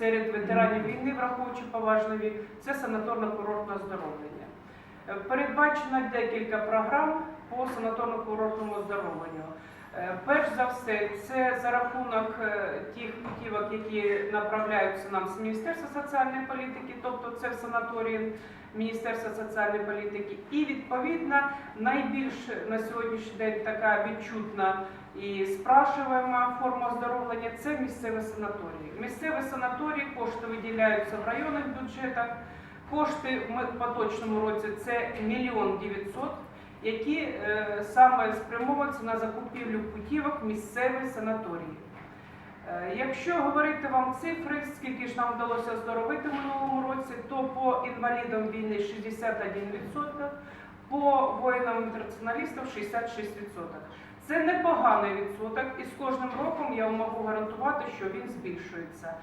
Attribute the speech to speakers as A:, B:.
A: серед ветеранів війни, враховуючи поважний вік, це санаторно-курортне оздоровлення. Е, Передбачено декілька програм по санаторно-курортному оздоровленню. Е, Перш за все, це за рахунок е, тих путівок, які направляються нам з Міністерства соціальної політики, тобто це в санаторії Міністерства соціальної політики, і відповідно найбільш на сьогоднішній день така відчутна і спрашиваема форма оздоровлення це місцеві санаторії. Місцеві санаторії кошти виділяються в районних бюджетах. Кошти в поточному році це мільйон дев'ятсот, які е, саме спрямовуються на закупівлю путівок в місцеві санаторії. Е, Якщо говорити вам цифри, скільки ж нам вдалося оздоровити в минулому році, то по інвалідам війни 61%, по воїнам-інтернаціоналістам 66%. Це непоганий відсоток, і з кожним роком я вам можу гарантувати, що він збільшується.